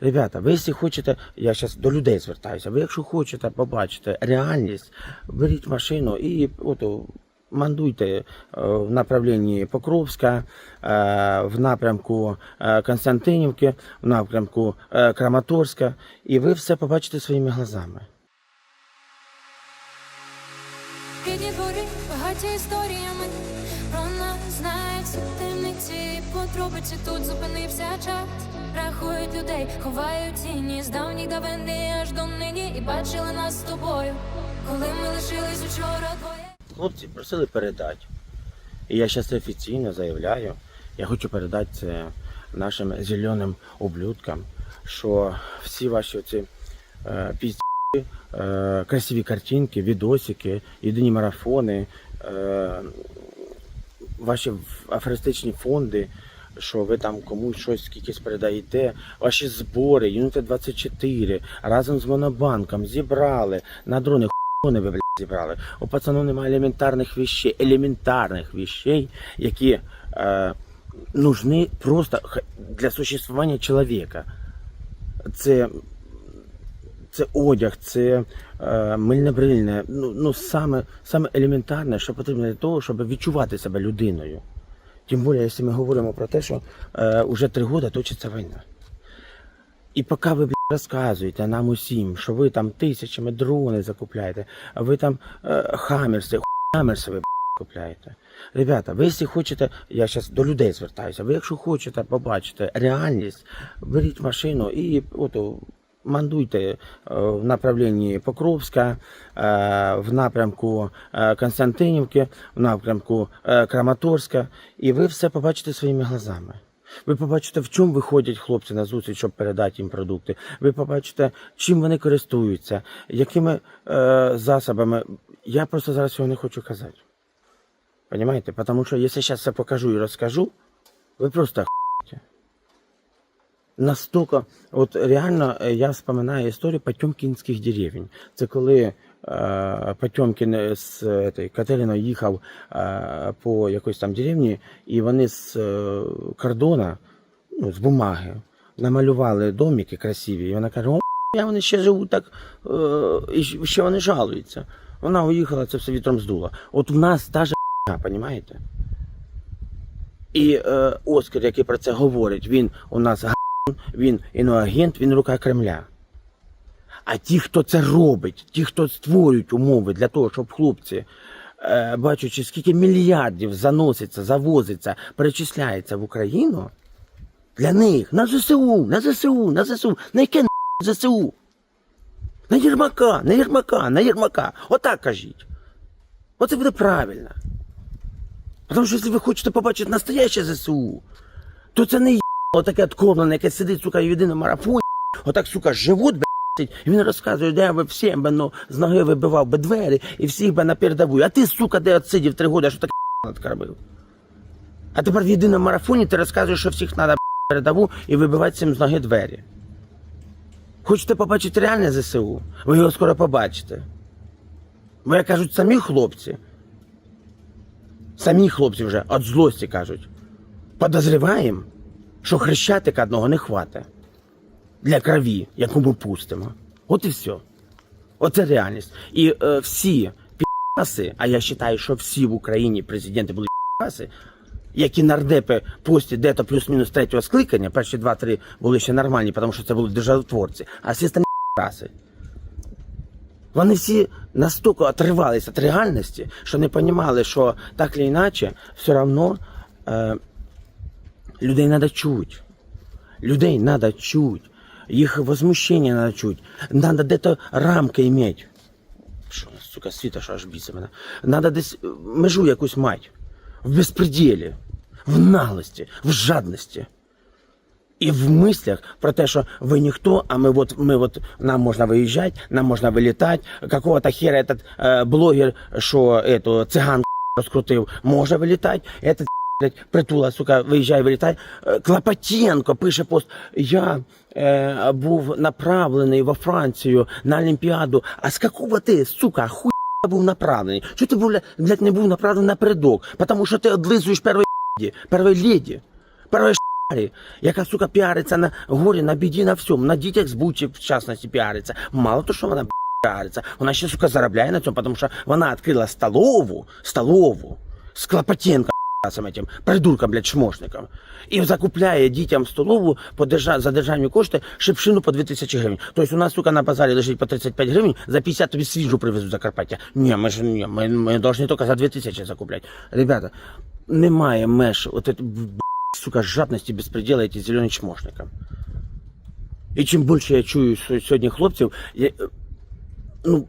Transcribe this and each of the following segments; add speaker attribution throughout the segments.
Speaker 1: Ребята, ви якщо хочете, я зараз до людей звертаюся, ви якщо хочете побачити реальність, беріть машину і от, мандуйте е, в направленні Покровська, е, в напрямку е, Константинівки, в напрямку Краматорська, і ви все побачите своїми глазами.
Speaker 2: Рідні двори багаті історіями про нас знають всі темниці. Потробиці тут зупинився час. Рахують людей, ховають тіні з давніх давини аж до нині. І бачили нас з тобою, коли ми лишились учора двоє.
Speaker 1: Хлопці просили передати. І я зараз офіційно заявляю, я хочу передати це нашим зеленим ублюдкам, що всі ваші оці е, пізді, е, красиві картинки, відосики, єдині марафони, е, ваші афористичні фонди, що ви там комусь щось скількись передаєте, ваші збори, Юніти 24 разом з Монобанком зібрали на дрони хуйони ви блядь, зібрали. У пацанов немає елементарних вещей, елементарних вещей, які е, нужны просто для существування чоловіка. Це, це одяг, це е, мильне брильне, ну, ну саме, саме елементарне, що потрібно для того, щоб відчувати себе людиною. Тим більше, якщо ми говоримо про те, що е, уже три роки точиться війна. І поки ви розказуєте нам усім, що ви там тисячами дрони закупляєте, а ви там е, хамерси, хамерси ви купляєте. Ребята, ви якщо хочете, я зараз до людей звертаюся, ви якщо хочете побачити реальність, беріть машину і от, мандуйте е, в направленні Покровська, е, в напрямку е, Константинівки, в напрямку Краматорська, і ви все побачите своїми глазами. Ви побачите, в чому виходять хлопці на зустріч, щоб передати їм продукти. Ви побачите, чим вони користуються, якими е, засобами. Я просто зараз цього не хочу казати. Понимаете? Потому що якщо зараз це покажу і розкажу, ви просто охуєте. Настолько, от реально е, я вспоминаю історію Потьомкінських деревень. Це коли е, Потьомкін з этой, Катериною їхав е, по якоїсь там деревні, і вони з е, кордона, ну, з бумаги, намалювали домики красиві. І вона каже, о, я вони ще живуть так, е, і ще вони жалуються. Вона уїхала, це все вітром здуло. От в нас та ж розумієте? І е, Оскар, який про це говорить, він у нас він іноагент, він рука Кремля. А ті, хто це робить, ті, хто створюють умови для того, щоб хлопці, е, бачачи, скільки мільярдів заноситься, завозиться, перечисляється в Україну, для них на ЗСУ, на ЗСУ, на ЗСУ, на яке на ЗСУ? На Єрмака, на Єрмака, на Єрмака. Отак кажіть. Оце буде правильно. Тому що якщо ви хочете побачити настояще ЗСУ, то це не є таке откормлене, яке сидить, сука, в єдиному марафоні, отак, сука, живуть, блядь, і він розказує, де я би всім би, ну, з ноги вибивав би двері і всіх би на передову. А ти, сука, де отсидів три роки, що таке надкарбив? А тепер в єдиному марафоні ти розказуєш, що всіх треба передову і вибивати всім з ноги двері. Хочете побачити реальне ЗСУ? Ви його скоро побачите. Бо як кажуть самі хлопці, самі хлопці вже від злості кажуть, подозріваємо, що хрещатика одного не хватить для крові, яку ми пустимо. От і все. Оце реальність. І е, всі підаси, а я вважаю, що всі в Україні президенти були підаси, які нардепи постять де-то плюс-мінус третього скликання, перші два-три були ще нормальні, тому що це були державотворці, а всі остальні підаси. Вони всі настільки отривалися від реальності, що не розуміли, що так чи інакше, все одно е, людей треба чути. Людей треба чути. Їх возмущення треба чути. Треба десь рамки мати. Що, сука, світа, що аж біться мене. Треба десь е, межу якусь мати. В безпреділі, в наглості, в жадності. І в мислях про те, що ви ніхто, а ми от, ми от, нам можна виїжджати, нам можна вилітати. Какого-то хера этот е, блогер, що эту, циган розкрутив, може вилітати. Этот притула, сука, виїжджає, вилітає. Е, Клопотенко пише пост. Я е, був направлений во Францію на Олімпіаду. А з какого ти, сука, хуй був направлений? Що ти, блядь, не був направлений напередок? Потому що ти одлизуєш першої леді, першої леді, першої піарі, яка, сука, піариться на горі, на біді, на всьому, на дітях з Бучі, в частності, піариться. Мало то, що вона піариться, вона ще, сука, заробляє на цьому, тому що вона відкрила столову, столову, з Клопотенко, этим придурком, блядь, шмошником. І закупляє дітям столову по держа... за державні кошти шипшину по 2000 гривень. Тобто у нас, сука, на базарі лежить по 35 гривень, за 50 тобі свіжу привезуть з Закарпаття. Ні, ми ж ні, ми, ми должны тільки за 2000 закупляти. Ребята, немає меж, от это, б- сука, жадності, безпреділа, эти зелені чмошникам. І чим більше я чую с- сьогодні хлопців, я, е, ну,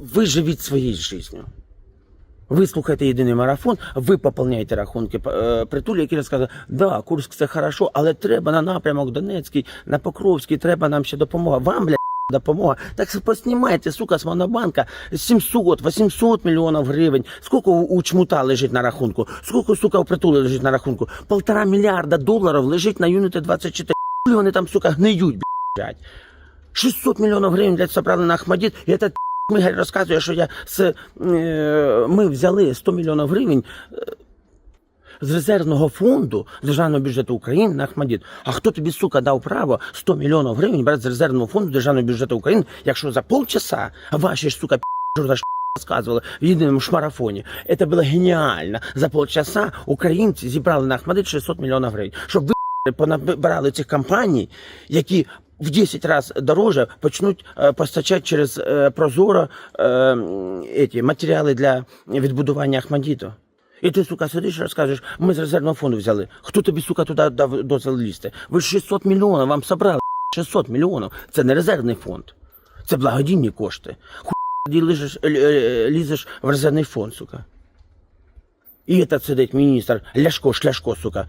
Speaker 1: ви живіть своєю життю. Ви слухаєте єдиний марафон, ви поповняєте рахунки е, притулі, які розказують, да, Курськ це хорошо, але треба на напрямок Донецький, на Покровський, треба нам ще допомога. Вам, бля, допомога. Так поснімайте, сука, з Монобанка 700-800 мільйонів гривень. Скільки у, чмута лежить на рахунку? Скільки, сука, у притулі лежить на рахунку? Полтора мільярда доларів лежить на Юніти 24. Хули Вони там, сука, гниють, блядь. 600 мільйонів гривень, блядь, собрали на Ахмадіт, і этот Мигаль розказує, що я з, е, ми взяли 100 мільйонів гривень е, з резервного фонду Державного бюджету України на Ахмадіт. А хто тобі, сука, дав право 100 мільйонів гривень брати з резервного фонду Державного бюджету України, якщо за полчаса ваші ж, сука, журналісти розказували в єдиному шмарафоні. Це було геніально. За полчаса українці зібрали на Ахмадит 600 мільйонів гривень. Щоб ви понабирали цих компаній, які в 10 разів дороже почнуть е, постачати через е, Прозоро е, эти, матеріали для відбудування Ахмадіту. І ти, сука, сидиш і розказуєш, ми з резервного фонду взяли. Хто тобі, сука, туди дав дозвіл лізти? Ви ж 600 мільйонів вам собрали. 600 мільйонів. Це не резервний фонд. Це благодійні кошти. Хуй лізеш, лізеш в резервний фонд, сука. І этот сидить міністр Ляшко, Шляшко, сука,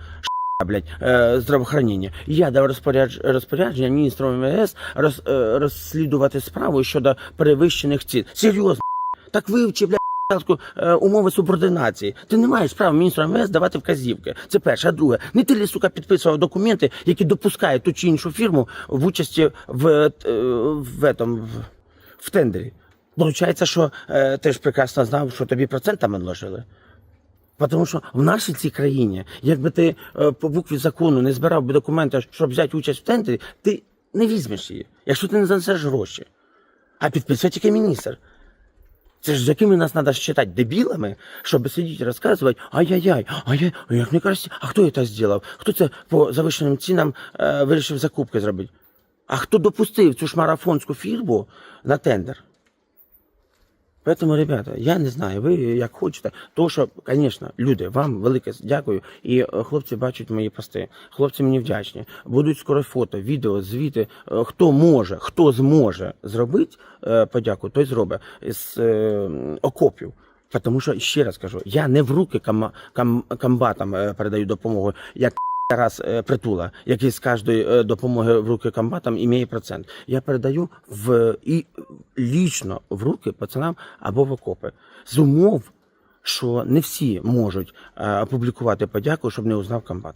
Speaker 1: блядь, е, здравоохранення. Я дав розпорядж, розпорядження міністру МВС роз, е, розслідувати справу щодо перевищених цін. Серйозно, так вивчи, блядь, е, умови субординації. Ти не маєш права міністру МВС давати вказівки. Це перше. А друге, не ти ли, сука, підписував документи, які допускають ту чи іншу фірму в участі в, в, этом, в, в тендері. Получається, що е, ти ж прекрасно знав, що тобі процентами наложили. Тому що в нашій цій країні, якби ти е, по букві закону не збирав би документи, щоб взяти участь в тендері, ти не візьмеш її, якщо ти не занесеш гроші. А підписує тільки міністр. Це ж з якими нас треба считати дебілами, щоб сидіти і розказувати, ай-яй-яй, ай-яй, як некрасиво, а хто це зробив? Хто це по завищеним цінам е, вирішив закупки зробити? А хто допустив цю ж марафонську фірму на тендер? Поэтому, ребята, я не знаю, ви як хочете. То, що, звісно, люди, вам велике дякую. І е, хлопці бачать мої пости. Хлопці мені вдячні. Будуть скоро фото, відео, звіти. Е, Хто може, хто зможе зробити е, подяку, той зробить з окопів. Тому що ще раз кажу, я не в руки кам, кам, комбатам передаю допомогу, як раз е, притула, який з кожної е, допомоги в руки комбатам імеє процент. Я передаю в і лічно в руки пацанам або в окопи з умов, що не всі можуть е, опублікувати подяку, щоб не узнав комбат.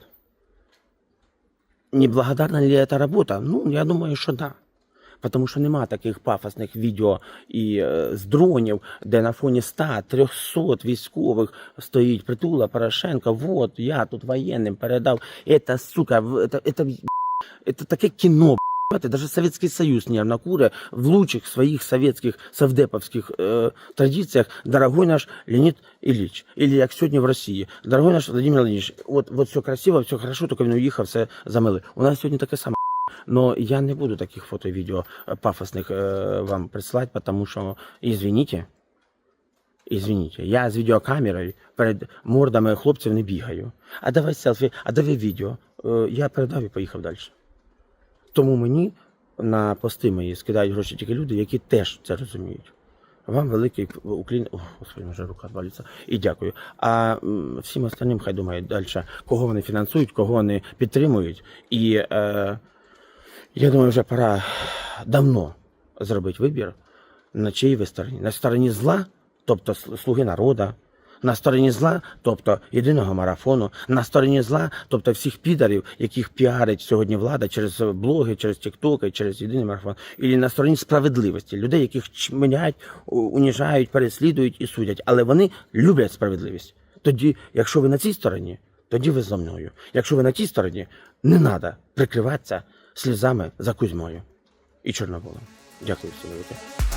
Speaker 1: Неблагодарна ли ця робота? Ну, я думаю, що да Тому що нема таких пафосних відео і е, з дронів, де на фоні 100-300 військових стоїть притула Порошенко. Вот, я тут воєнним передав. Это, сука, в- это, это, это таке кіно. Понимаете, Даже Советский Союз нервно куря в лучших своих советских совдеповских э, традициях дорогой наш Леонид Ильич. Или як сьогодні в Росії. Дорогой наш Владимир Владимирович. Вот, вот все красиво, все хорошо, тільки він уїхав, все замили. У нас сьогодні таке саме. Но я не буду таких фото и видео э, пафосных э, вам присылать, потому что, извините, извините, я з відеокамерою перед мордами хлопців не бігаю. А давай селфі, а давай відео. Е, Я передав і поїхав далі. Тому мені на пости мої скидають гроші тільки люди, які теж це розуміють. Вам великий уклін. О, господи, вже рука звалиться. І дякую. А м, всім остальним хай думають далі, кого вони фінансують, кого вони підтримують. І е, я думаю, вже пора давно зробити вибір, на чиїй ви стороні. На стороні зла, тобто слуги народа, на стороні зла, тобто єдиного марафону, на стороні зла, тобто всіх підарів, яких піарить сьогодні влада через блоги, через тіктоки, через єдиний марафон, і на стороні справедливості, людей, яких чминять, у- уніжають, переслідують і судять. Але вони люблять справедливість. Тоді, якщо ви на цій стороні, тоді ви зо мною. Якщо ви на тій стороні, не треба прикриватися слізами за Кузьмою і Чорнобилем. Дякую всім.